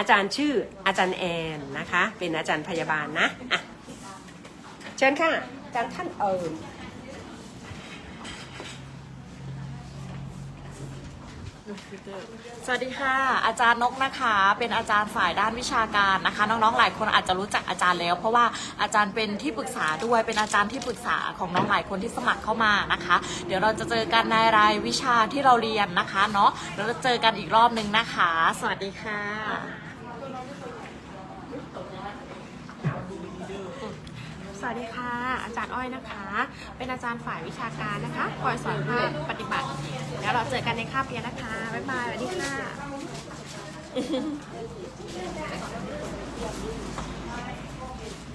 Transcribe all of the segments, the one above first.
อาจารย์ชื่ออาจารย์แอนนะคะ เป็นอาจารย์พยาบาลนะอะเชิญค่ะอาจารย์ท่านเอิญสวัสดีค่ะ อาจารย์นกนะคะ เป็นอาจารย์ฝ่ายด้านวิชาการนะคะ น้องๆหลายคนอาจจะรู้จักอาจารย์แล้ว เพราะว่าอาจารย์เป็นที่ปรึกษาด้วยเป็นอาจารย์ที่ปรึกษาของน้องหลายคนที่สมัครเข้ามานะคะ เดี๋ยวเราจะเจอกันในรายวิชาที่เราเรียนนะคะเนาะเราจะเจอกันอีกรอบนึงนะคะ สวัสดีค่ะ สวัสดีค่ะ อาจารย์อ้อยนะคะ เป็นอาจารย์ฝ่ายวิชาการนะคะคอยสอนภาคปฏิบัติ แล้วเราเจอกันในคาบเรียนนะคะ บ๊ายบายสวัสดีค่ะ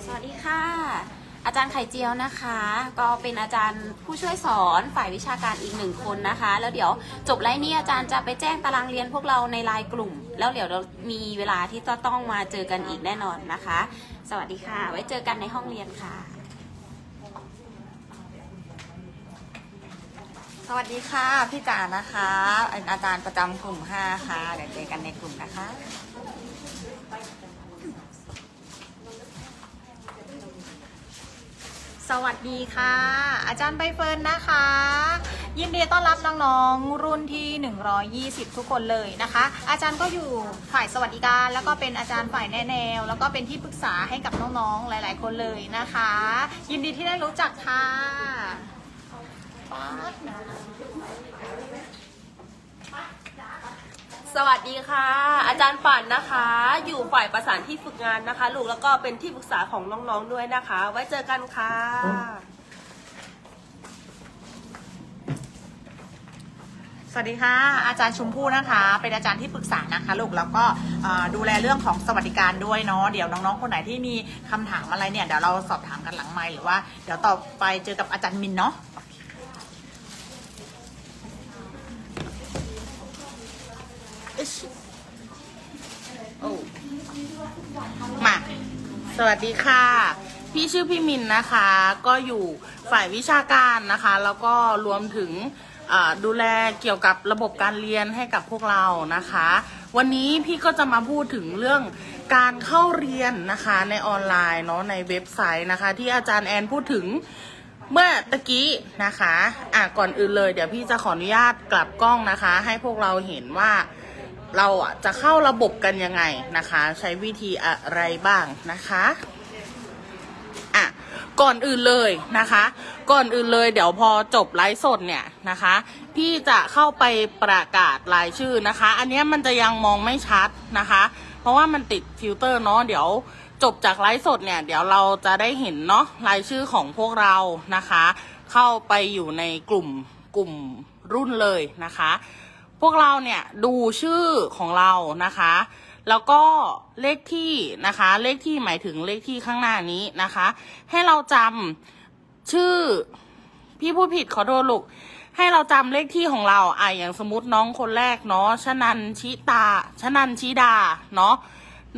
สวัสดีค่ะ อาจารย์ไข่เจียวนะคะ ก็เป็นอาจารย์ผู้ช่วยสอนฝ่ายวิชาการอีกหนึ่งคนนะคะ แล้วเดี๋ยวจบไลฟ์นี้อาจารย์จะไปแจ้งตารางเรียนพวกเราในไลน์กลุ่ม แล้วเดี๋ยวเรามีเวลาที่จะต้องมาเจอกันอีกแน่นอนนะคะ สวัสดีค่ะ ไว้เจอกันในห้องเรียนค่ะ สวัสดีค่ะ พี่จ๋านะคะเป็นอาจารย์ประจำกลุ่ม 5 ค่ะ เดี๋ยวเจอกันในกลุ่มนะคะ สวัสดีค่ะ อาจารย์ใบเฟิร์นนะคะ ยินดีต้อนรับน้องๆ รุ่นที่ 120 ทุกคนเลยนะคะ อาจารย์ก็อยู่ฝ่ายสวัสดิการ แล้วก็เป็นอาจารย์ฝ่ายแนแนว แล้วก็เป็นที่ปรึกษาให้กับน้องๆ หลายๆ คนเลยนะคะ ยินดีที่ได้รู้จักค่ะป๊าดนะ สวัสดีค่ะ อาจารย์ป่านนะคะ อยู่ฝ่ายประสานที่ฝึกงานนะคะ ลูกแล้วก็เป็นที่ปรึกษาของน้องๆด้วยนะคะ ไว้เจอกันค่ะ สวัสดีค่ะ อาจารย์ชมพู่นะคะ เป็นอาจารย์ที่ปรึกษานะคะลูกแล้วก็เอ่อดูแลเรื่องของสวัสดิการด้วยเนาะเดี๋ยวน้องๆคนไหนที่มีคำถามอะไรเนี่ยเดี๋ยวเราสอบถามกันหลังไมค์หรือว่าเดี๋ยวต่อไปเจอกับอาจารย์มินเนาะ วัสดีค่ะ พี่ชื่อพี่มินนะคะ ก็อยู่ฝ่ายวิชาการนะคะ แล้วก็รวมถึงดูแลเกี่ยวกับระบบการเรียนให้กับพวกเรานะคะ วันนี้พี่ก็จะมาพูดถึงเรื่องการเข้าเรียนนะคะในออนไลน์เนาะในเว็บไซต์นะคะ ที่อาจารย์แอนพูดถึงเมื่อตะกี้นะคะอะก่อนอื่นเลย เดี๋ยวพี่จะขออนุญาตกลับกล้องนะคะ ให้พวกเราเห็นว่า เราอะจะเข้าระบบกันยังไงนะคะ ใช้วิธีอะไรบ้างนะคะอะก่อนอื่นเลยนะคะ ก่อนอื่นเลยเดี๋ยวพอจบไลฟ์สดเนี่ยนะคะพี่จะเข้าไปประกาศรายชื่อนะคะ อันนี้มันจะยังมองไม่ชัดนะคะ เพราะว่ามันติดฟิลเตอร์เนาะเดี๋ยวจบจากไลฟ์สดเนี่ย เดี๋ยวเราจะได้เห็นเนาะรายชื่อของพวกเรานะคะ เข้าไปอยู่ในกลุ่มกลุ่มรุ่นเลยนะคะ พวกเราเนี่ยดูชื่อของเรานะคะ แล้วก็เลขที่นะคะ เลขที่หมายถึงเลขที่ข้างหน้านี้นะคะ ให้เราจำชื่อ พี่พูดผิดขอโทษลูกให้เราจำเลขที่ของเราอะอย่างสมมติน้องคนแรกเนาะชนันชิตาชนันชิดาเนาะ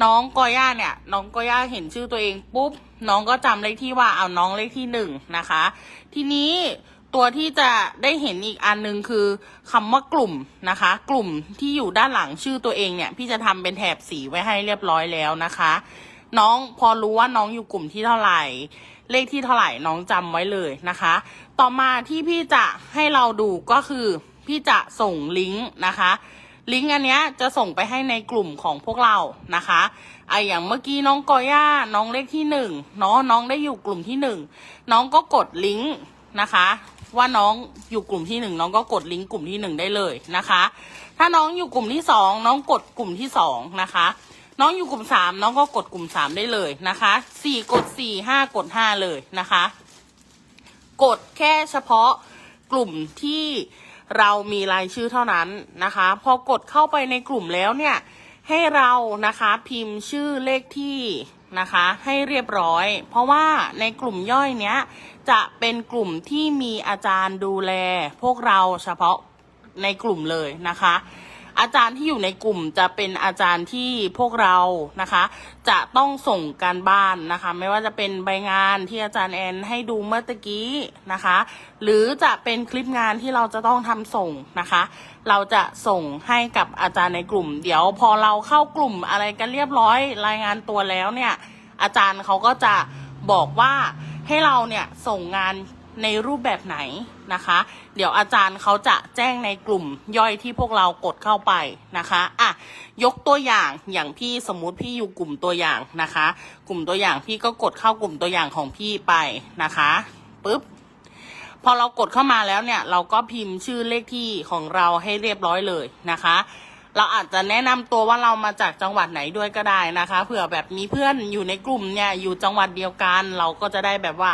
น้องกอย่าเนี่ย น้องกอย่าเห็นชื่อตัวเองปุ๊บ น้องก็จำเลขที่ว่าเอาน้องเลขที่หนึ่งนะคะ ทีนี้ ตัวที่จะได้เห็นอีกอันหนึงคือคำว่ากลุ่มนะคะ กลุ่มที่อยู่ด้านหลังชื่อตัวเองเนี่ย พี่จะทำเป็นแถบสีไว้ให้เรียบร้อยแล้วนะคะ น้องพอรู้ว่าน้องอยู่กลุ่มที่เท่าไหร่ เลขที่เท่าไหร่น้องจำไว้เลยนะคะ ต่อมาที่พี่จะให้เราดูก็คือ พี่จะส่งลิงก์นะคะลิงก์อันเนี้ยจะส่งไปให้ในกลุ่มของพวกเรานะคะไออย่างเมื่อกี้น้องกอย่าน้องเลขที่หนึ่งเนาะน้องได้อยู่กลุ่มที่หนึ่งน้องก็กดลิงก์นะคะ ว่าน้องอยู่กลุ่มที่หนึ่งน้องก็กดลิงก์กลุ่มที่หนึ่งได้เลยนะคะ ถ้าน้องอยู่กลุ่มที่สองน้องกดกลุ่มที่สองนะคะ น้องอยู่กลุ่มสามน้องก็กดกลุ่มสามได้เลยนะคะสี่กดสี่ห้ากดห้าเลยนะคะ กดแค่เฉพาะกลุ่มที่เรามีรายชื่อเท่านั้นนะคะ พอกดเข้าไปในกลุ่มแล้วเนี่ยให้เรานะคะพิมพ์ชื่อเลขที่นะคะ ให้เรียบร้อย เพราะว่าในกลุ่มย่อยเนี้ย จะเป็นกลุ่มที่มีอาจารย์ดูแล พวกเราเฉพาะในกลุ่มเลยนะคะ อาจารย์ที่อยู่ในกลุ่มจะเป็นอาจารย์ที่พวกเรานะคะ จะต้องส่งการบ้านนะคะ ไม่ว่าจะเป็นใบงานที่อาจารย์แอนให้ดูเมื่อตะกี้นะคะ หรือจะเป็นคลิปงานที่เราจะต้องทำส่งนะคะ เราจะส่งให้กับอาจารย์ในกลุ่ม เดี๋ยวพอเราเข้ากลุ่มอะไรกันเรียบร้อย รายงานตัวแล้วเนี่ย อาจารย์เขาก็จะบอกว่า ให้เราเนี่ยส่งงานในรูปแบบไหนนะคะ เดี๋ยวอาจารย์เขาจะแจ้งในกลุ่มย่อยที่พวกเรากดเข้าไปนะคะอะยกตัวอย่างอย่างพี่สมมุติพี่อยู่กลุ่มตัวอย่างนะคะ กลุ่มตัวอย่างพี่ก็กดเข้ากลุ่มตัวอย่างของพี่ไปนะคะปุ๊บพอเรากดเข้ามาแล้วเนี่ย เราก็พิมพ์ชื่อเลขที่ของเราให้เรียบร้อยเลยนะคะ เราอาจจะแนะนำตัวว่าเรามาจากจังหวัดไหนด้วยก็ได้นะคะ เผื่อแบบมีเพื่อนอยู่ในกลุ่มเนี่ยอยู่จังหวัดเดียวกัน เราก็จะได้แบบว่า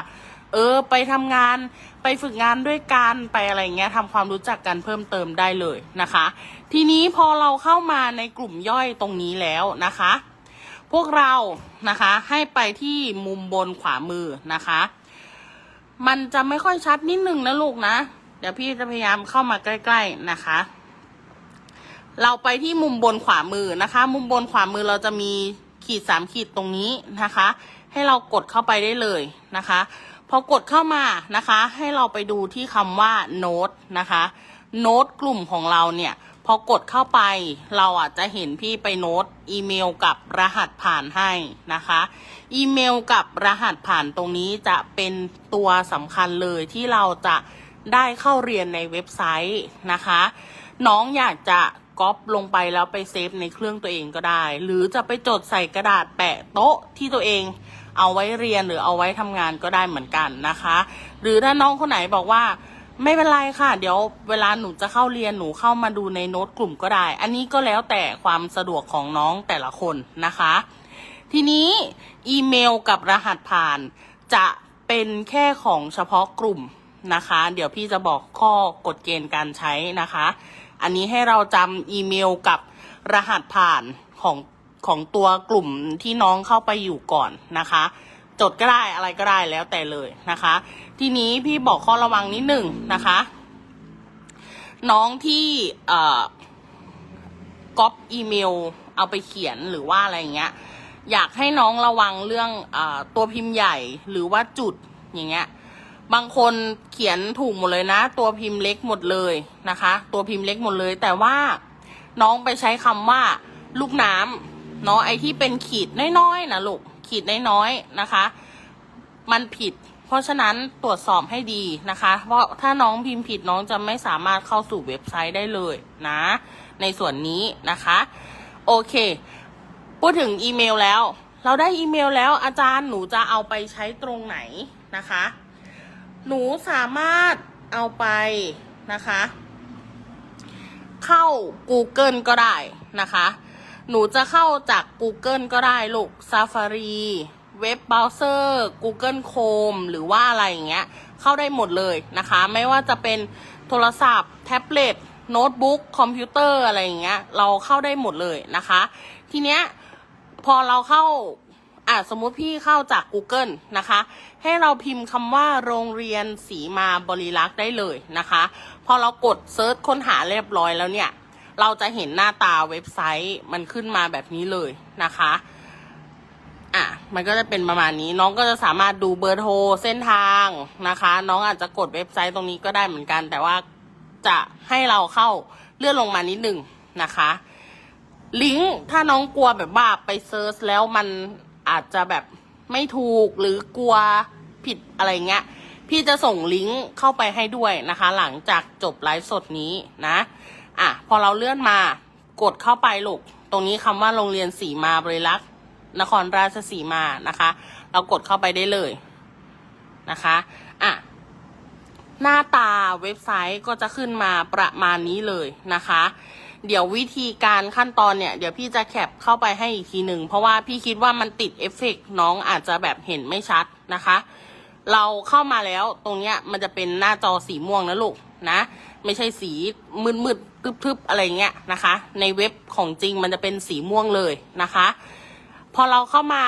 เออ ไปทำงานไปฝึกงานด้วยกันไปอะไรเงี้ยทำความรู้จักกันเพิ่มเติมได้เลยนะคะ ทีนี้พอเราเข้ามาในกลุ่มย่อยตรงนี้แล้วนะคะ พวกเรานะคะให้ไปที่มุมบนขวามือนะคะ มันจะไม่ค่อยชัดนิดนึงนะลูกนะ เดี๋ยวพี่จะพยายามเข้ามาใกล้ ๆนะคะ เราไปที่มุมบนขวามือนะคะ มุมบนขวามือเราจะมีขีดสามขีดตรงนี้นะคะ ให้เรากดเข้าไปได้เลยนะคะ พอกดเข้ามานะคะ ให้เราไปดูที่คำว่าโน้ตนะคะโน้ตกลุ่มของเราเนี่ยพอกดเข้าไปเราอะจะเห็นพี่ไปโน้ตอีเมลกับรหัสผ่านให้นะคะ อีเมลกับรหัสผ่านตรงนี้จะเป็นตัวสำคัญเลยที่เราจะได้เข้าเรียนในเว็บไซต์นะคะ น้องอยากจะ ก๊อปลงไปแล้วไปเซฟในเครื่องตัวเองก็ได้ หรือจะไปจดใส่กระดาษแปะโต๊ะที่ตัวเองเอาไว้เรียนหรือเอาไว้ทำงานก็ได้เหมือนกันนะคะ หรือถ้าน้องคนไหนบอกว่าไม่เป็นไรค่ะ เดี๋ยวเวลาหนูจะเข้าเรียนหนูเข้ามาดูในโน้ตกลุ่มก็ได้ อันนี้ก็แล้วแต่ความสะดวกของน้องแต่ละคนนะคะ ทีนี้อีเมลกับรหัสผ่านจะเป็นแค่ของเฉพาะกลุ่มนะคะ เดี๋ยวพี่จะบอกข้อกฎเกณฑ์การใช้นะคะ อันนี้ให้เราจำอีเมลกับรหัสผ่านของของตัวกลุ่มที่น้องเข้าไปอยู่ก่อนนะคะ จดก็ได้อะไรก็ได้แล้วแต่เลยนะคะ ทีนี้พี่บอกข้อระวังนิดหนึ่งนะคะ น้องที่เอ่อก๊อปอีเมลเอาไปเขียนหรือว่าอะไรเงี้ย อยากให้น้องระวังเรื่องอตัวพิมพ์ใหญ่หรือว่าจุดอย่างเงี้ย บางคนเขียนถูกหมดเลยนะ ตัวพิมพ์เล็กหมดเลยนะคะ ตัวพิมพ์เล็กหมดเลย แต่ว่าน้องไปใช้คำว่าลูกน้ำเนาะไอที่เป็นขีดน้อยๆนะลูกขีดน้อยๆนะคะ มันผิด เพราะฉะนั้นตรวจสอบให้ดีนะคะ เพราะถ้าน้องพิมพ์ผิดน้องจะไม่สามารถเข้าสู่เว็บไซต์ได้เลยนะ ในส่วนนี้นะคะ โอเคพูดถึงอีเมลแล้ว เราได้อีเมลแล้วอาจารย์หนูจะเอาไปใช้ตรงไหนนะคะ หนูสามารถเอาไปนะคะ เข้า Google ก็ได้นะคะ หนูจะเข้าจาก Google ก็ได้ลูก Safari เว็บเบราว์เซอร์ Google Chrome หรือว่าอะไรอย่างเงี้ย เข้าได้หมดเลยนะคะ ไม่ว่าจะเป็นโทรศัพท์ แท็บเล็ตโน้ตบุ๊กคอมพิวเตอร์อะไรอย่างเงี้ย เราเข้าได้หมดเลยนะคะ ทีเนี้ยพอเราเข้า อะสมมุติพี่เข้าจาก Google นะคะ ให้เราพิมพ์คำว่าโรงเรียนสีมาบริลักษ์ได้เลยนะคะ พอเรากดเซิร์ชค้นหาเรียบร้อยแล้วเนี่ย เราจะเห็นหน้าตาเว็บไซต์มันขึ้นมาแบบนี้เลยนะคะอะมันก็จะเป็นประมาณนี้น้องก็จะสามารถดูเบอร์โทรเส้นทางนะคะ น้องอาจจะกดเว็บไซต์ตรงนี้ก็ได้เหมือนกัน แต่ว่าจะให้เราเข้าเลื่อนลงมานิดหนึ่งนะคะ ลิงก์ถ้าน้องกลัวแบบว่าไปเซิร์ชแล้วมัน อาจจะแบบไม่ถูกหรือกลัวผิดอะไรเงี้ย พี่จะส่งลิงก์เข้าไปให้ด้วยนะคะ หลังจากจบไลฟ์สดนี้นะ อะ พอเราเลื่อนมากดเข้าไปลูก ตรงนี้คำว่าโรงเรียนสีมาบริลักษ์นครราชสีมานะคะ เรากดเข้าไปได้เลยนะคะ อะ หน้าตาเว็บไซต์ก็จะขึ้นมาประมาณนี้เลยนะคะ เดี๋ยววิธีการขั้นตอนเนี่ย เดี๋ยวพี่จะแคปเข้าไปให้อีกทีหนึ่ง เพราะว่าพี่คิดว่ามันติดเอฟเฟกต์น้องอาจจะแบบเห็นไม่ชัดนะคะ เราเข้ามาแล้วตรงเนี้ยมันจะเป็นหน้าจอสีม่วงนะลูกนะ ไม่ใช่สีมืดๆทึบๆอะไรเงี้ยนะคะ ในเว็บของจริงมันจะเป็นสีม่วงเลยนะคะ พอเราเข้ามา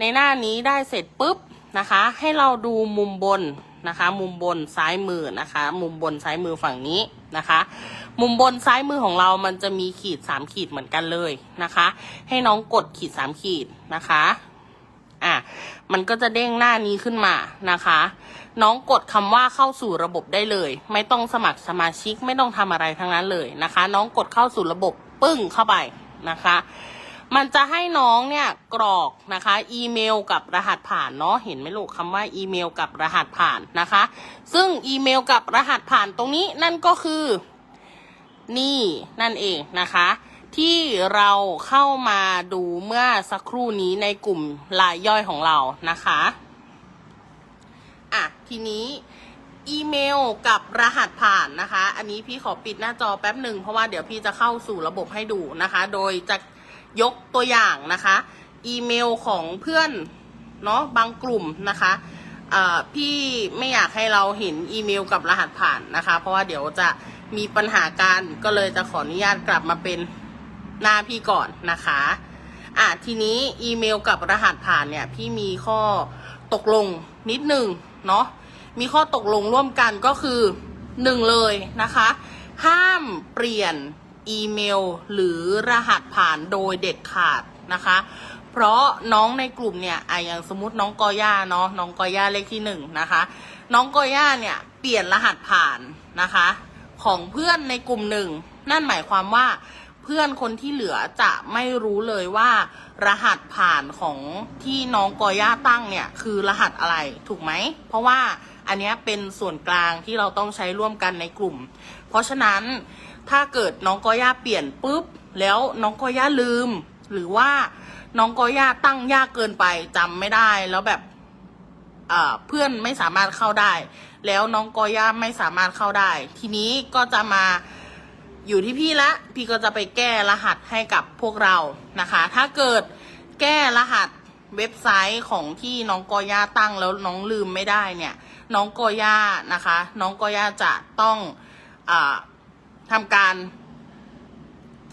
ในหน้านี้ได้เสร็จปุ๊บนะคะ ให้เราดูมุมบน นะคะ มุมบนซ้ายมือนะคะ มุมบนซ้ายมือฝั่งนี้นะคะ มุมบนซ้ายมือของเรามันจะมีขีดสามขีดเหมือนกันเลยนะคะ ให้น้องกดขีดสามขีดนะคะอะมันก็จะเด้งหน้านี้ขึ้นมานะคะ น้องกดคำว่าเข้าสู่ระบบได้เลย ไม่ต้องสมัครสมาชิกไม่ต้องทำอะไรทั้งนั้นเลยนะคะ น้องกดเข้าสู่ระบบปึ้งเข้าไปนะคะ มันจะให้น้องเนี่ยกรอกนะคะ อีเมลกับรหัสผ่านเนาะเห็นไหมลูกคำว่าอีเมลกับรหัสผ่านนะคะ ซึ่งอีเมลกับรหัสผ่านตรงนี้นั่นก็คือ นี่นั่นเองนะคะ ที่เราเข้ามาดูเมื่อสักครู่นี้ในกลุ่มรายย่อยของเรานะคะอะทีนี้อีเมลกับรหัสผ่านนะคะ อันนี้พี่ขอปิดหน้าจอแป๊บหนึ่งเพราะว่าเดี๋ยวพี่จะเข้าสู่ระบบให้ดูนะคะ โดยจะ ยกตัวอย่างนะคะ อีเมลของเพื่อนเนาะบางกลุ่มนะคะพี่ไม่อยากให้เราเห็นอีเมลกับรหัสผ่านนะคะ เพราะว่าเดี๋ยวจะมีปัญหาการก็เลยจะขออนุญาตกลับมาเป็นหน้าพี่ก่อนนะคะอะทีนี้อีเมลกับรหัสผ่านเนี่ยพี่มีข้อตกลงนิดหนึ่งเนาะมีข้อตกลงร่วมกันก็คือหนึ่งเลยนะคะ ห้ามเปลี่ยน อีเมล หรือรหัสผ่านโดยเด็ดขาดนะคะ เพราะน้องในกลุ่มเนี่ยออย่างสมมติน้องกอย่าเนาะน้องกอย่าเลขที่หนึ่งนะคะ น้องกอย่าเนี่ยเปลี่ยนรหัสผ่านนะคะ ของเพื่อนในกลุ่มหนึ่งนั่นหมายความว่าเพื่อนคนที่เหลือจะไม่รู้เลยว่า รหัสผ่านของที่น้องกอย่าตั้งเนี่ยคือรหัสอะไรถูกไหม เพราะว่าอันนี้เป็นส่วนกลางที่เราต้องใช้ร่วมกันในกลุ่ม เพราะฉะนั้น ถ้าเกิดน้องกอย่าเปลี่ยนปุ๊บ แล้วน้องกอย่าลืม หรือว่าน้องกอย่าตั้งยากเกินไปจำไม่ได้แล้วแบบเพื่อนไม่สามารถเข้าได้ แล้วน้องกอย่าไม่สามารถเข้าได้ ทีนี้ก็จะมาอยู่ที่พี่ละ พี่ก็จะไปแก้รหัสให้กับพวกเรานะคะ ถ้าเกิดแก้รหัสเว็บไซต์ของที่น้องกอย่าตั้งแล้วน้องลืมไม่ได้เนี่ย น้องกอย่านะคะ น้องกอย่าจะต้องอ ทำการ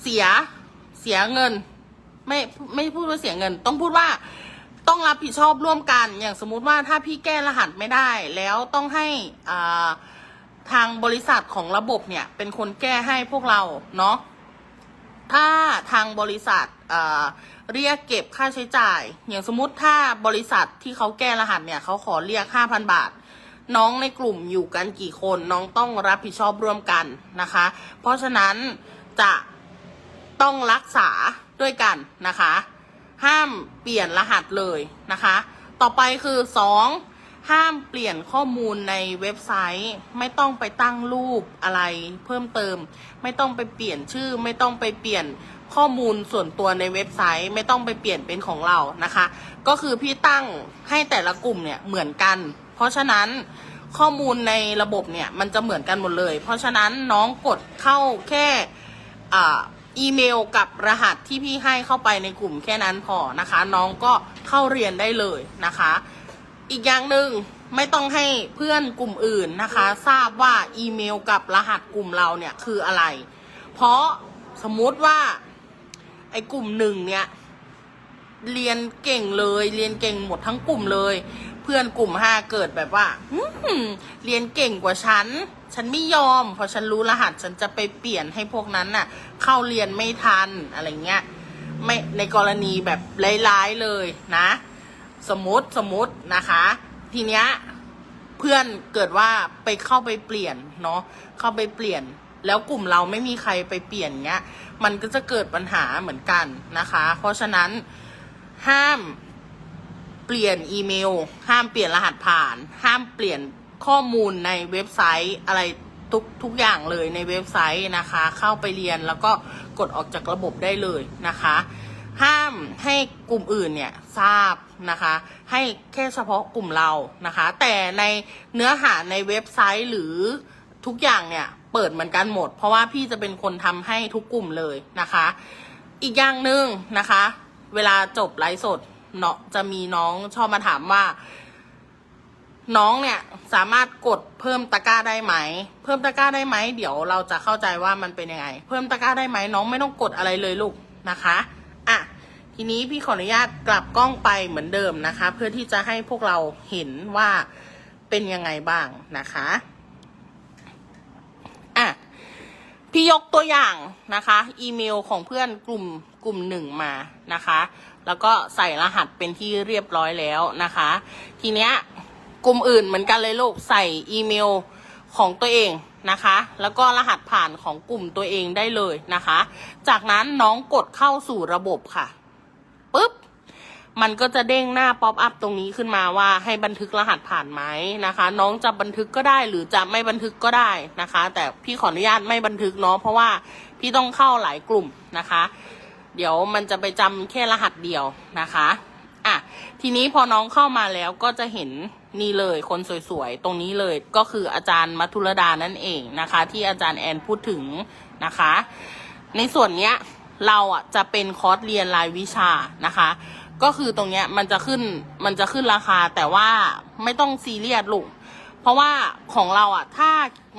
เสียเสียเงิน ไม่ไม่พูดว่าเสียเงิน ต้องพูดว่าต้องรับผิดชอบร่วมกัน อย่างสมมุติว่าถ้าพี่แก้รหัสไม่ได้ แล้วต้องให้อ่าทางบริษัทของระบบเนี่ย เป็นคนแก้ให้พวกเราเนาะถ้าทางบริษัทเเรียกเก็บค่าใช้จ่าย อย่างสมมติถ้าบริษัทที่เขาแก้รหัสเนี่ยเขาขอเรียก 5,000 บาท น้องในกลุ่มอยู่กันกี่คนน้องต้องรับผิดชอบร่วมกันนะคะ เพราะฉะนั้นจะต้องรักษาด้วยกันนะคะ ห้ามเปลี่ยนรหัสเลยนะคะ ต่อไปคือ 2. ห้ามเปลี่ยนข้อมูลในเว็บไซต์ ไม่ต้องไปตั้งรูปอะไรเพิ่มเติม ไม่ต้องไปเปลี่ยนชื่อ ไม่ต้องไปเปลี่ยนข้อมูลส่วนตัวในเว็บไซต์ ไม่ต้องไปเปลี่ยนเป็นของเรานะคะ ก็คือพี่ตั้งให้แต่ละกลุ่มเนี่ยเหมือนกัน เพราะฉะนั้นข้อมูลในระบบเนี่ยมันจะเหมือนกันหมดเลย เพราะฉะนั้นน้องกดเข้าแค่อ,อีเมลกับรหัสที่พี่ให้เข้าไปในกลุ่มแค่นั้นพอนะคะ น้องก็เข้าเรียนได้เลยนะคะ อีกอย่างหนึ่งไม่ต้องให้เพื่อนกลุ่มอื่นนะคะ ทราบว่าอีเมลกับรหัสกลุ่มเราเนี่ยคืออะไร เพราะสมมุติว่าไอ้กลุ่มหนึ่งเนี่ยเรียนเก่งเลย เรียนเก่งหมดทั้งกลุ่มเลย เพื่อนกลุ่มห้าเกิดแบบว่าเรียนเก่งกว่าฉัน ฉันไม่ยอม เพราะฉันรู้รหัส ฉันจะไปเปลี่ยนให้พวกนั้นน่ะ เข้าเรียนไม่ทันอะไรเงี้ย ไม่ในกรณีแบบร้ายๆเลยนะ สมมติสมมตินะคะ ทีเนี้ยเพื่อนเกิดว่าไปเข้าไปเปลี่ยนเนาะเข้าไปเปลี่ยน แล้วกลุ่มเราไม่มีใครไปเปลี่ยนเงี้ย มันก็จะเกิดปัญหาเหมือนกันนะคะ เพราะฉะนั้นห้าม เปลี่ยนอีเมล ห้ามเปลี่ยนรหัสผ่าน ห้ามเปลี่ยนข้อมูลในเว็บไซต์อะไรทุกทุกอย่างเลยในเว็บไซต์นะคะ เข้าไปเรียนแล้วก็กดออกจากระบบได้เลยนะคะ ห้ามให้กลุ่มอื่นเนี่ยทราบนะคะ ให้แค่เฉพาะกลุ่มเรานะคะ แต่ในเนื้อหาในเว็บไซต์หรือทุกอย่างเนี่ยเปิดเหมือนกันหมด เพราะว่าพี่จะเป็นคนทำให้ทุกกลุ่มเลยนะคะ อีกอย่างหนึ่งนะคะ เวลาจบไลฟ์สด เนาะจะมีน้องชอบมาถามว่า น้องเนี่ยสามารถกดเพิ่มตะกร้าได้ไหม เพิ่มตะกร้าได้ไหม เดี๋ยวเราจะเข้าใจว่ามันเป็นยังไง เพิ่มตะกร้าได้ไหมน้องไม่ต้องกดอะไรเลยลูกนะคะอะทีนี้พี่ขออนุญาตกลับกล้องไปเหมือนเดิมนะคะ เพื่อที่จะให้พวกเราเห็นว่าเเป็นยังไงบ้างนะคะอะพี่ยกตัวอย่างนะคะ อีเมลของเพื่อนกลุ่มกลุ่มหนึ่งมานะคะ แล้วก็ใส่รหัสเป็นที่เรียบร้อยแล้วนะคะ ทีเนี้ยกลุ่มอื่นเหมือนกันเลยลูกใส่อีเมลของตัวเองนะคะ แล้วก็รหัสผ่านของกลุ่มตัวเองได้เลยนะคะ จากนั้นน้องกดเข้าสู่ระบบค่ะปุ๊บมันก็จะเด้งหน้าป๊อปอัพตรงนี้ขึ้นมาว่าให้บันทึกรหัสผ่านไหมนะคะ น้องจะบันทึกก็ได้หรือจะไม่บันทึกก็ได้นะคะ แต่พี่ขออนุญาตไม่บันทึกเนาะเพราะว่าพี่ต้องเข้าหลายกลุ่มนะคะ เดี๋ยวมันจะไปจำแค่รหัสเดียวนะคะอะทีนี้พอน้องเข้ามาแล้วก็จะเห็นนี่เลยคนสวยๆ ตรงนี้เลยก็คืออาจารย์มัทุรดานั่นเองนะคะ ที่อาจารย์แอนพูดถึงนะคะ ในส่วนเนี้ยเราอะจะเป็นคอร์สเรียนรายวิชานะคะ ก็คือตรงเนี้ยมันจะขึ้นมันจะขึ้นราคาแต่ว่าไม่ต้องซีเรียสลูก เพราะว่าของเราอะ ถ้า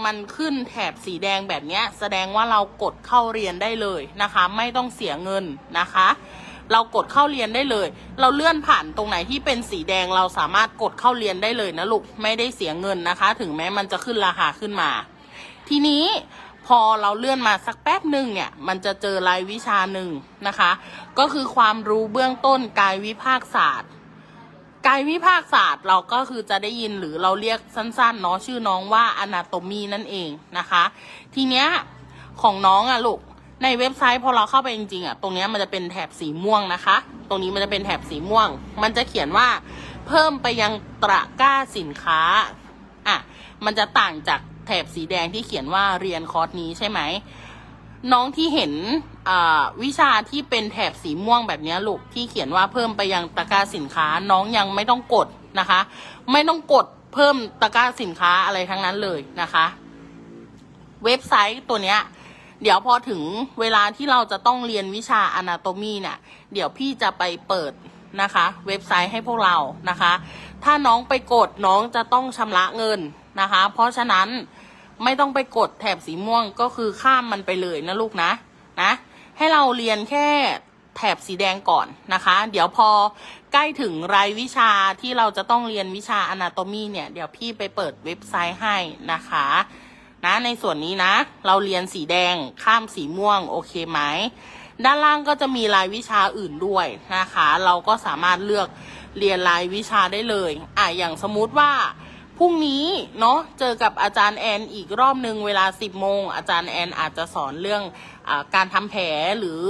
มันขึ้นแถบสีแดงแบบนี้แสดงว่าเรากดเข้าเรียนได้เลยนะคะ ไม่ต้องเสียเงินนะคะ เรากดเข้าเรียนได้เลย เราเลื่อนผ่านตรงไหนที่เป็นสีแดงเราสามารถกดเข้าเรียนได้เลยนะลูกไม่ได้เสียเงินนะคะ ถึงแม้มันจะขึ้นราคาขึ้นมา ทีนี้พอเราเลื่อนมาสักแป๊บหนึ่งเนี่ย มันจะเจอรายวิชาหนึ่งนะคะ ก็คือความรู้เบื้องต้นกายวิภาคศาสตร์ กายวิภาคศาสตร์เราก็คือจะได้ยินหรือเราเรียกสั้นๆเนาะชื่อน้องว่า anatomy นั่นเองนะคะ ทีเนี้ยของน้องอะลูกในเว็บไซต์พอเราเข้าไปจริงๆอะตรงเนี้ยมันจะเป็นแถบสีม่วงนะคะ ตรงนี้มันจะเป็นแถบสีม่วง มันจะเขียนว่า เพิ่มไปยังตะกร้าสินค้าอะมันจะต่างจากแถบสีแดงที่เขียนว่าเรียนคอร์สนี้ใช่ไหม น้องที่เห็นวิชาที่เป็นแถบสีม่วงแบบนี้ลูกที่เขียนว่าเพิ่มไปยังตะกร้าสินค้าน้องยังไม่ต้องกดนะคะ ไม่ต้องกดเพิ่มตะกร้าสินค้าอะไรทั้งนั้นเลยนะคะ เว็บไซต์ตัวเนี้ยเดี๋ยวพอถึงเวลาที่เราจะต้องเรียนวิชา Anatomy เนี่ยเดี๋ยวพี่จะไปเปิดนะคะ เว็บไซต์ให้พวกเรานะคะ ถ้าน้องไปกดน้องจะต้องชำระเงินนะคะ เพราะฉะนั้น ไม่ต้องไปกดแถบสีม่วงก็คือข้ามมันไปเลยนะลูกนะนะ ให้เราเรียนแค่แถบสีแดงก่อนนะคะ เดี๋ยวพอใกล้ถึงรายวิชาที่เราจะต้องเรียนวิชา Anatomy เนี่ย เดี๋ยวพี่ไปเปิดเว็บไซต์ให้นะคะนะในส่วนนี้นะ เราเรียนสีแดงข้ามสีม่วง โอเคไหม ด้านล่างก็จะมีรายวิชาอื่นด้วยนะคะ เราก็สามารถเลือกเรียนรายวิชาได้เลย อะอย่างสมมุติว่า พรุ่งนี้เนาะเจอกับอาจารย์แอนอีกรอบหนึ่งเวลา 10โมงอาจารย์แอนอาจจะสอนเรื่องอการทำแผลหรือ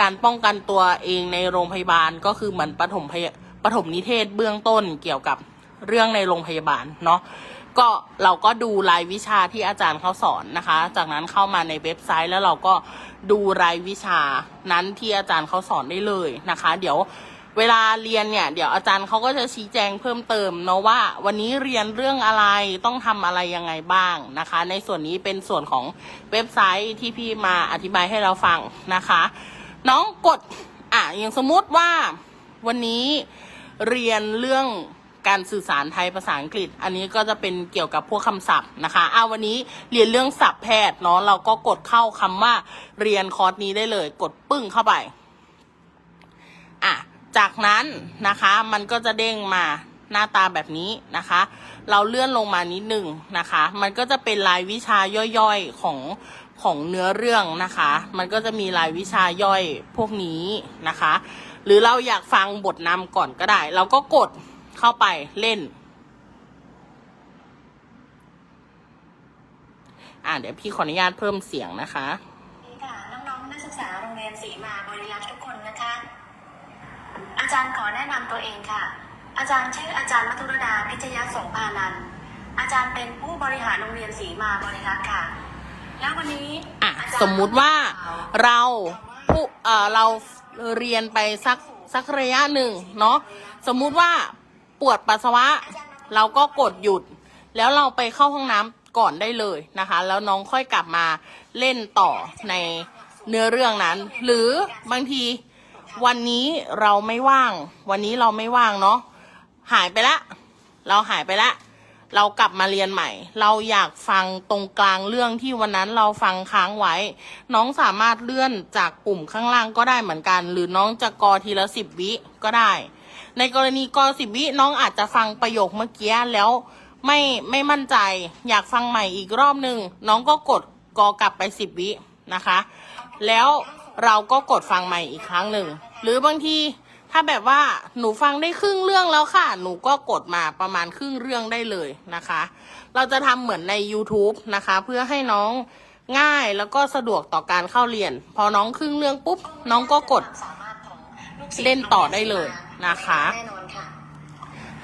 การป้องกันตัวเองในโรงพยาบาลก็คือเหมือนปฐมพยปฐมนิเทศเบื้องต้นเกี่ยวกับเรื่องในโรงพยาบาลเนาะก็เราก็ดูรายวิชาที่อาจารย์เขาสอนนะคะ จากนั้นเข้ามาในเว็บไซต์แล้วเราก็ดูรายวิชานั้นที่อาจารย์เขาสอนได้เลยนะคะ เดี๋ยว เวลาเรียนเนี่ย เดี๋ยวอาจารย์เขาก็จะชี้แจงเพิ่มเติมเนาะว่า วันนี้เรียนเรื่องอะไรต้องทำอะไรยังไงบ้างนะคะ ในส่วนนี้เป็นส่วนของเว็บไซต์ที่พี่มาอธิบายให้เราฟังนะคะ น้องกดอะอย่างสมมุติว่าวันนี้เรียนเรื่องการสื่อสารไทยภาษาอังกฤษ อันนี้ก็จะเป็นเกี่ยวกับพวกคำศัพท์นะคะเอาวันนี้เรียนเรื่องศัพท์แพทย์เนาะเราก็กดเข้าคำว่าเรียนคอร์สนี้ได้เลย กดปึ้งเข้าไป จากนั้นนะคะมันก็จะเด้งมาหน้าตาแบบนี้นะคะ เราเลื่อนลงมานิดหนึ่งนะคะ มันก็จะเป็นรายวิชาย่อยๆของของเนื้อเรื่องนะคะ มันก็จะมีรายวิชาย่อยพวกนี้นะคะ หรือเราอยากฟังบทนำก่อนก็ได้ เราก็กดเข้าไปเล่น อ่าเดี๋ยวพี่ขออนุญาตเพิ่มเสียงนะคะค่ะน้องๆนักศึกษาโรงเรียนศรีมาบริรักษ์ทุกคนนะคะ จารย์ขอแนะนำตัวเองค่ะ อาจารย์ชื่ออาจารย์มัทุรดาพิชยสงพานันท์อาจารย์เป็นผู้บริหารโรงเรียนศรีมาบริรักษ์ค่ะ แล้ววันนี้อะอาจารย์สมมุติว่าเราผู้เอ่อเราเรียนไปสักสักระยะหนึ่งเนาะสมมุติว่าปวดปัสสาวะ เราก็กดหยุด แล้วเราไปเข้าห้องน้ำก่อนได้เลยนะคะ แล้วน้องค่อยกลับมาเล่นต่อในเนื้อเรื่องนั้น หรือบางที วันนี้เราไม่ว่าง วันนี้เราไม่ว่างเนาะหายไปละ เราหายไปละ เรากลับมาเรียนใหม่ เราอยากฟังตรงกลางเรื่องที่วันนั้นเราฟังค้างไว้ น้องสามารถเลื่อนจากปุ่มข้างล่างก็ได้เหมือนกัน หรือน้องจะกอทีละสิบวิก็ได้ ในกรณีกอสิบวิน้องอาจจะฟังประโยคเมื่อกี้แล้วไม่ไม่มั่นใจ อยากฟังใหม่อีกรอบหนึ่งน้องก็กดกอกลับไปสิบวินะคะ แล้ว เราก็กดฟังใหม่อีกครั้งหนึ่ง หรือบางทีถ้าแบบว่าหนูฟังได้ครึ่งเรื่องแล้วค่ะ หนูก็กดมาประมาณครึ่งเรื่องได้เลยนะคะ เราจะทำเหมือนใน YouTube นะคะ เพื่อให้น้องง่ายแล้วก็สะดวกต่อการเข้าเรียน พอน้องครึ่งเรื่องปุ๊บ น้องก็กดเล่นต่อได้เลยนะคะ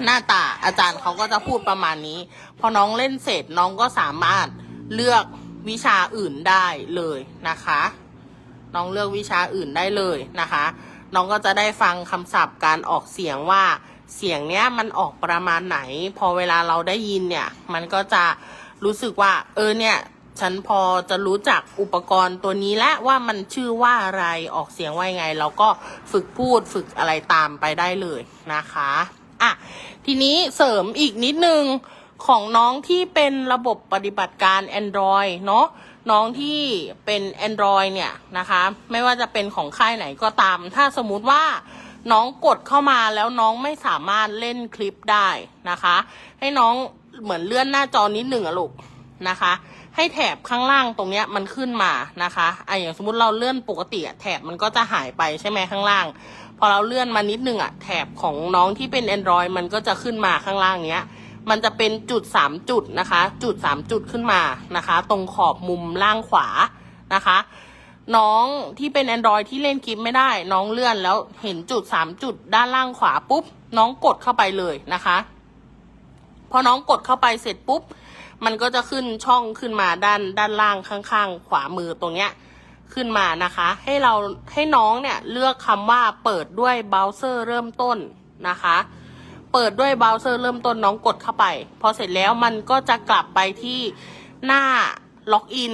หน้าตาอาจารย์เขาก็จะพูดประมาณนี้ พอน้องเล่นเสร็จน้องก็สามารถเลือกวิชาอื่นได้เลยนะคะ น้องเลือกวิชาอื่นได้เลยนะคะ น้องก็จะได้ฟังคำศัพท์การออกเสียงว่าเสียงเนี้ยมันออกประมาณไหน พอเวลาเราได้ยินเนี่ย มันก็จะรู้สึกว่า เออเนี่ย ฉันพอจะรู้จักอุปกรณ์ตัวนี้แล้วว่ามันชื่อว่าอะไรออกเสียงว่ายังไง เราก็ฝึกพูดฝึกอะไรตามไปได้เลยนะคะอะทีนี้เสริมอีกนิดนึง ของน้องที่เป็นระบบปฏิบัติการ Android เนาะน้องที่เป็น Android เนี่ยนะคะ ไม่ว่าจะเป็นของค่ายไหนก็ตาม ถ้าสมมุติว่าน้องกดเข้ามาแล้วน้องไม่สามารถเล่นคลิปได้นะคะ ให้น้องเหมือนเลื่อนหน้าจอนิดหนึ่งอะลูกนะคะ ให้แถบข้างล่างตรงเนี้ยมันขึ้นมานะคะไออย่างสมมติเราเลื่อนปกติอะแถบมันก็จะหายไปใช่ไหมข้างล่าง พอเราเลื่อนมานิดนึงอะแถบของน้องที่เป็น Android มันก็จะขึ้นมาข้างล่างเนี้ย มันจะเป็นจุดสามจุดนะคะ จุดสามจุดขึ้นมานะคะ ตรงขอบมุมล่างขวานะคะ น้องที่เป็น Android ที่เล่นคลิปไม่ได้ น้องเลื่อนแล้วเห็นจุดสามจุดด้านล่างขวาปุ๊บ น้องกดเข้าไปเลยนะคะ พอน้องกดเข้าไปเสร็จปุ๊บ มันก็จะขึ้นช่องขึ้นมาด้านด้านล่างข้างๆ ขวามือตรงเนี้ยขึ้นมานะคะ ให้เราให้น้องเนี่ยเลือกคำว่าเปิดด้วยเบราว์เซอร์เริ่มต้นนะคะ เปิดด้วยเบราว์เซอร์เริ่มต้นน้องกดเข้าไป พอเสร็จแล้วมันก็จะกลับไปที่หน้าล็อกอิน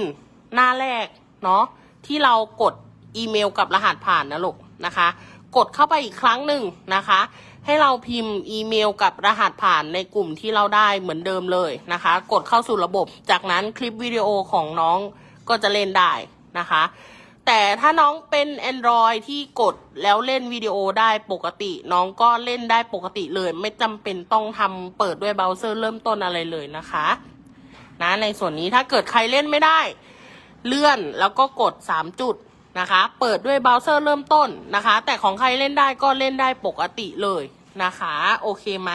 หน้าแรกเนาะที่เรากดอีเมลกับรหัสผ่านนะลูกนะคะ กดเข้าไปอีกครั้งหนึ่งนะคะ ให้เราพิมพ์อีเมลกับรหัสผ่านในกลุ่มที่เราได้เหมือนเดิมเลยนะคะ กดเข้าสู่ระบบ จากนั้นคลิปวิดีโอของน้องก็จะเล่นได้นะคะ แต่ถ้าน้องเป็น Android ที่กดแล้วเล่นวิดีโอได้ปกติ น้องก็เล่นได้ปกติเลย ไม่จำเป็นต้องทำเปิดด้วยเบราว์เซอร์เริ่มต้นอะไรเลยนะคะ นะในส่วนนี้ถ้าเกิดใครเล่นไม่ได้ เลื่อนแล้วก็กด 3 จุดนะคะ เปิดด้วยเบราว์เซอร์เริ่มต้นนะคะ แต่ของใครเล่นได้ก็เล่นได้ปกติเลยนะคะ โอเคไหม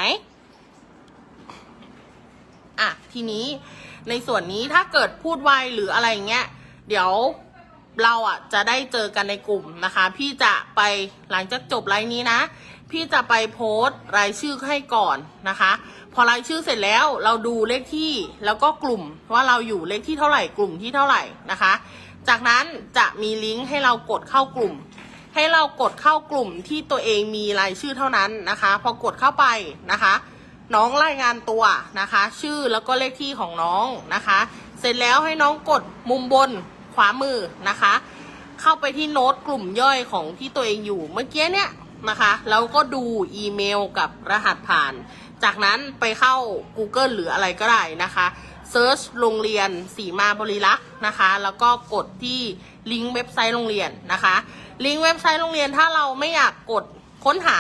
อะทีนี้ในส่วนนี้ถ้าเกิดพูดไวหรืออะไรเงี้ย เดี๋ยว เราอะจะได้เจอกันในกลุ่มนะคะ พี่จะไปหลังจากจบไลน์นี้นะ พี่จะไปโพสต์รายชื่อให้ก่อนนะคะ พอรายชื่อเสร็จแล้วเราดูเลขที่แล้วก็กลุ่มว่าเราอยู่เลขที่เท่าไหร่กลุ่มที่เท่าไหร่นะคะ จากนั้นจะมีลิงก์ให้เรากดเข้ากลุ่ม ให้เรากดเข้ากลุ่มที่ตัวเองมีรายชื่อเท่านั้นนะคะ พอกดเข้าไปนะคะ น้องรายงานตัวนะคะ ชื่อแล้วก็เลขที่ของน้องนะคะ เสร็จแล้วให้น้องกดมุมบน ขวามือนะคะ เข้าไปที่โน้ตกลุ่มย่อยของที่ตัวเองอยู่เมื่อกี้เนี่ยนะคะแล้วก็ดูอีเมลกับรหัสผ่าน จากนั้นไปเข้า Google หรืออะไรก็ได้นะคะเซิร์ชโรงเรียนสีมาบริลักษ์นะคะ แล้วก็กดที่ลิงก์เว็บไซต์โรงเรียนนะคะ ลิงก์เว็บไซต์โรงเรียนถ้าเราไม่อยากกดค้นหา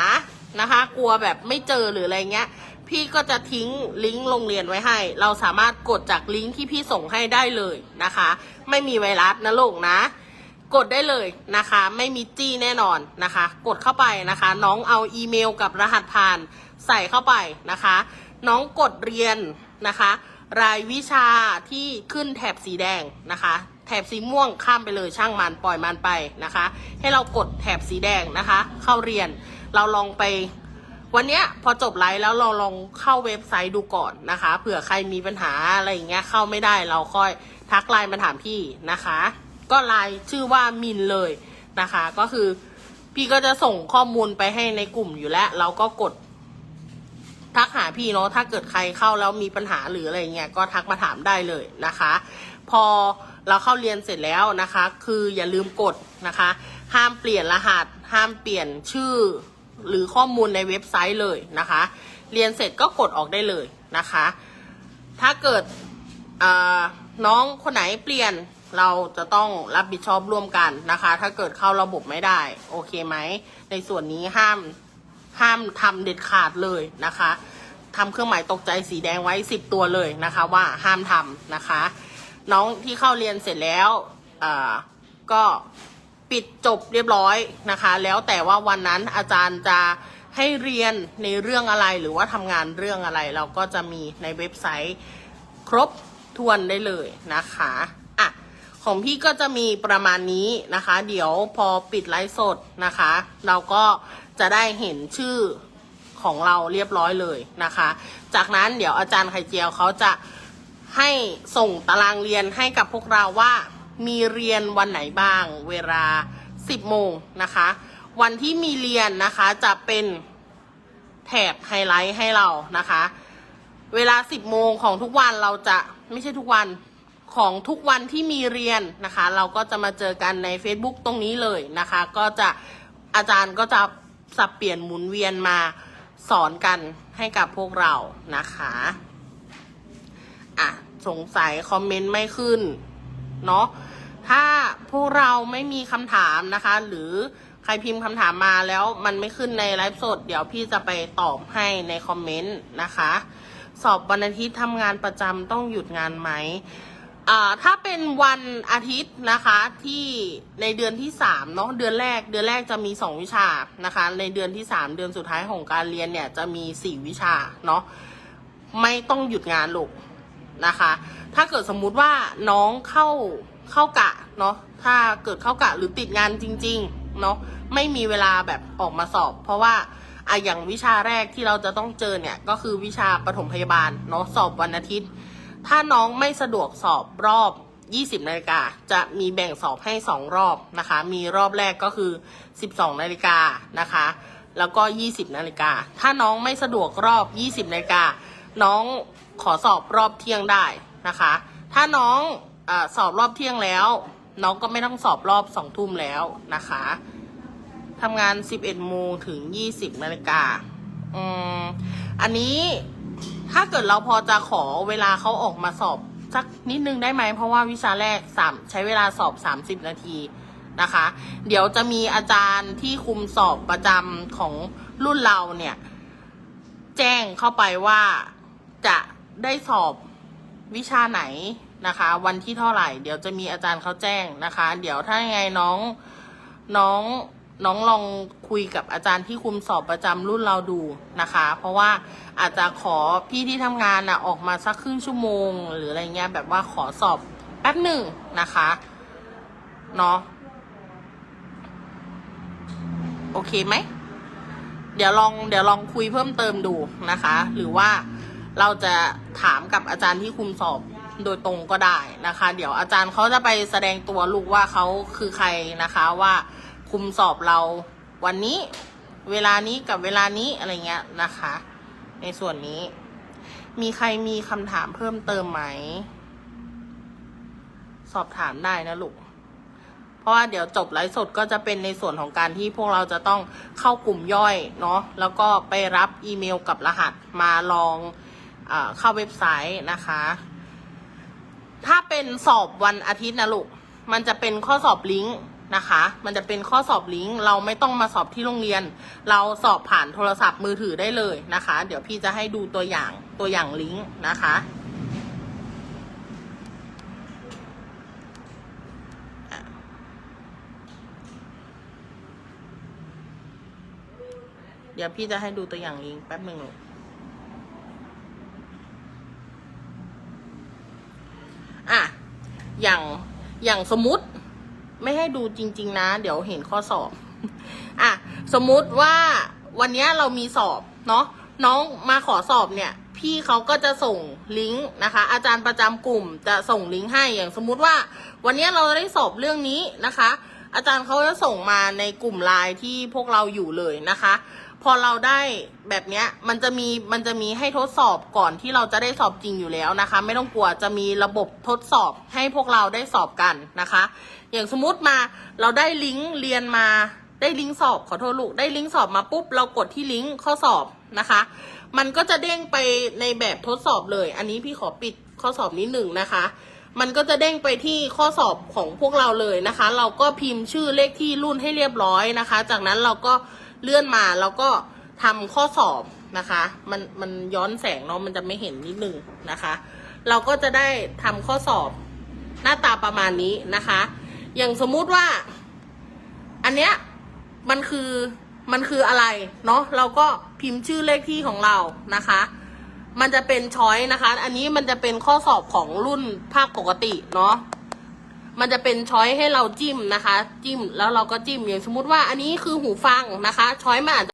นะคะ กลัวแบบไม่เจอหรืออะไรเงี้ย พี่ก็จะทิ้งลิงก์โรงเรียนไว้ให้ เราสามารถกดจากลิงก์ที่พี่ส่งให้ได้เลยนะคะ ไม่มีไวรัสนะลูกนะ กดได้เลยนะคะ ไม่มีจี้แน่นอนนะคะ กดเข้าไปนะคะ น้องเอาอีเมลกับรหัสผ่านใส่เข้าไปนะคะ น้องกดเรียนนะคะ รายวิชาที่ขึ้นแถบสีแดงนะคะแถบสีม่วงข้ามไปเลยช่างมันปล่อยมันไปนะคะ ให้เรากดแถบสีแดงนะคะ เข้าเรียนเราลองไป วันเนี้ยพอจบไลฟ์แล้วเราลองเข้าเว็บไซต์ดูก่อนนะคะเผื่อใครมีปัญหาอะไรอย่างเงี้ยเข้าไม่ได้เราค่อยทักไลน์มาถามพี่นะคะ ก็ไลน์ชื่อว่ามินเลยนะคะ ก็คือพี่ก็จะส่งข้อมูลไปให้ในกลุ่มอยู่แล้วเราก็กดทักหาพี่เนาะถ้าเกิดใครเข้าแล้วมีปัญหาหรืออะไรเงี้ยก็ทักมาถามได้เลยนะคะ พอเราเข้าเรียนเสร็จแล้วนะคะ คืออย่าลืมกดนะคะ ห้ามเปลี่ยนรหัส ห้ามเปลี่ยนชื่อ หรือข้อมูลในเว็บไซต์เลยนะคะ เรียนเสร็จก็กดออกได้เลยนะคะ ถ้าเกิดน้องคนไหนเปลี่ยนเราจะต้องรับผิดชอบร่วมกันนะคะ ถ้าเกิดเข้าระบบไม่ได้ โอเคไหม ในส่วนนี้ห้ามห้ามทำเด็ดขาดเลยนะคะทำเครื่องหมายตกใจสีแดงไว้ 10 ตัวเลยนะคะ ว่าห้ามทำนะคะ น้องที่เข้าเรียนเสร็จแล้วก็ ปิดจบเรียบร้อยนะคะ แล้วแต่ว่าวันนั้นอาจารย์จะให้เรียนในเรื่องอะไรหรือว่าทำงานเรื่องอะไร เราก็จะมีในเว็บไซต์ครบทวนได้เลยนะคะอะของพี่ก็จะมีประมาณนี้นะคะ เดี๋ยวพอปิดไลฟ์สดนะคะ เราก็จะได้เห็นชื่อของเราเรียบร้อยเลยนะคะ จากนั้นเดี๋ยวอาจารย์ไข่เจียวเขาจะให้ส่งตารางเรียนให้กับพวกเราว่า มีเรียนวันไหนบ้าง เวลา 10 โมงนะคะ วันที่มีเรียนนะคะจะเป็นแถบไฮไลท์ให้เรานะคะ เวลา 10 โมงของทุกวันเราจะไม่ใช่ทุกวันของทุกวันที่มีเรียนนะคะ เราก็จะมาเจอกันใน Facebook ตรงนี้เลยนะคะ ก็จะอาจารย์ก็จะสับเปลี่ยนหมุนเวียนมาสอนกันให้กับพวกเรานะคะอะสงสัยคอมเมนต์ไม่ขึ้น เนาะ ถ้าพวกเราไม่มีคำถามนะคะ หรือใครพิมพ์คำถามมาแล้วมันไม่ขึ้นในไลฟ์สด เดี๋ยวพี่จะไปตอบให้ในคอมเมนต์นะคะ สอบวันอาทิตย์ทำงานประจำต้องหยุดงานไหมถ้าเป็นวันอาทิตย์นะคะที่ในเดือนที่สามเนาะเดือนแรก เดือนแรกจะมีสองวิชานะคะ ในเดือนที่สามเดือนสุดท้ายของการเรียนเนี่ยจะมีสี่วิชาเนาะไม่ต้องหยุดงานลูกนะคะ ถ้าเกิดสมมุติว่าน้องเข้า เข้ากะเนาะถ้าเกิดเข้ากะหรือติดงานจริง ๆ เนาะไม่มีเวลาแบบออกมาสอบ เพราะว่าอะอย่างวิชาแรกที่เราจะต้องเจอเนี่ยก็คือวิชาปฐมพยาบาลเนาะสอบวันอาทิตย์ ถ้าน้องไม่สะดวกสอบรอบ 20นาฬิกาจะมีแบ่งสอบให้ 2 รอบนะคะ มีรอบแรกก็คือ 12นาฬิกานะคะ แล้วก็ 20นาฬิกาถ้าน้องไม่สะดวกรอบ 20นาฬิกาน้องขอสอบรอบเที่ยงได้นะคะ ถ้าน้อง อสอบรอบเที่ยงแล้ว น้องก็ไม่ต้องสอบรอบ2ทุ่มแล้วนะคะทำงาน11โมงถึง20นาฬิกาอืมอันนี้ถ้าเกิดเราพอจะขอเวลาเขาออกมาสอบสักนิดนึงได้ไหม เพราะว่าวิชาแรกสามใช้เวลาสอบ30นาทีนะคะ เดี๋ยวจะมีอาจารย์ที่คุมสอบประจำของรุ่นเราเนี่ย แจ้งเข้าไปว่าจะได้สอบวิชาไหน นะคะ วันที่เท่าไหร่ เดี๋ยวจะมีอาจารย์เขาแจ้งนะคะ เดี๋ยวถ้ายังไงน้องน้องน้องลองคุยกับอาจารย์ที่คุมสอบประจำรุ่นเราดูนะคะ เพราะว่าอาจจะขอพี่ที่ทำงานนะออกมาสักครึ่งชั่วโมง หรืออะไรเงี้ยแบบว่าขอสอบแป๊บหนึ่งนะคะเนาะโอเคไหมเดี๋ยวลองเดี๋ยวลองคุยเพิ่มเติมดูนะคะ หรือว่าเราจะถามกับอาจารย์ที่คุมสอบ โดยตรงก็ได้นะคะ เดี๋ยวอาจารย์เขาจะไปแสดงตัวลูกว่าเขาคือใครนะคะว่าคุมสอบเราวันนี้เวลานี้กับเวลานี้อะไรเงี้ยนะคะ ในส่วนนี้ มีใครมีคำถามเพิ่มเติมไหม สอบถามได้นะลูกเพราะว่าเดี๋ยวจบไลฟ์สดก็จะเป็นในส่วนของการที่พวกเราจะต้องเข้ากลุ่มย่อยเนาะแล้วก็ไปรับอีเมลกับรหัสมาลองอเข้าเว็บไซต์นะคะ ถ้าเป็นสอบวันอาทิตย์นะลูก มันจะเป็นข้อสอบลิงก์นะคะ มันจะเป็นข้อสอบลิงก์ เราไม่ต้องมาสอบที่โรงเรียน เราสอบผ่านโทรศัพท์มือถือได้เลยนะคะ เดี๋ยวพี่จะให้ดูตัวอย่างตัวอย่างลิงก์นะคะ เดี๋ยวพี่จะให้ดูตัวอย่างลิงก์แป๊บหนึ่งลูกอะ อย่างอย่างสมมุติไม่ให้ดูจริง ๆ นะ เดี๋ยวเห็นข้อสอบ อะ สมมุติว่าวันนี้เรามีสอบเนาะน้องมาขอสอบเนี่ย พี่เขาก็จะส่งลิงก์นะคะ อาจารย์ประจำกลุ่มจะส่งลิงก์ให้อย่างสมมุติว่า วันนี้เราได้สอบเรื่องนี้นะคะ อาจารย์เขาจะส่งมาในกลุ่มไลน์ที่พวกเราอยู่เลยนะคะ พอเราได้แบบเนี้ยมันจะมีมันจะมีให้ทดสอบก่อนที่เราจะได้สอบจริงอยู่แล้วนะคะ ไม่ต้องกลัวจะมีระบบทดสอบให้พวกเราได้สอบกันนะคะ อย่างสมมุติมาเราได้ลิงก์เรียนมาได้ลิงก์สอบขอโทษลูกได้ลิงก์สอบมาปุ๊บเรากดที่ลิงก์ข้อสอบนะคะ มันก็จะเด้งไปในแบบทดสอบเลย อันนี้พี่ขอปิดข้อสอบนิดหนึ่งนะคะ มันก็จะเด้งไปที่ข้อสอบของพวกเราเลยนะคะ เราก็พิมพ์ชื่อเลขที่รุ่นให้เรียบร้อยนะคะ จากนั้นเราก็ เลื่อนมาแล้วก็ทำข้อสอบนะคะ มันมันย้อนแสงเนาะมันจะไม่เห็นนิดนึงนะคะ เราก็จะได้ทำข้อสอบหน้าตาประมาณนี้นะคะ อย่างสมมุติว่า อันเนี้ยมันคือมันคืออะไรเนาะเราก็พิมพ์ชื่อเลขที่ของเรานะคะ มันจะเป็นช้อยนะคะ อันนี้มันจะเป็นข้อสอบของรุ่นภาคปกติเนาะ มันจะเป็นช้อยให้เราจิ้มนะคะ จิ้มแล้วเราก็จิ้มอย่างสมมุติว่าอันนี้คือหูฟังนะคะช้อยมันอาจจะ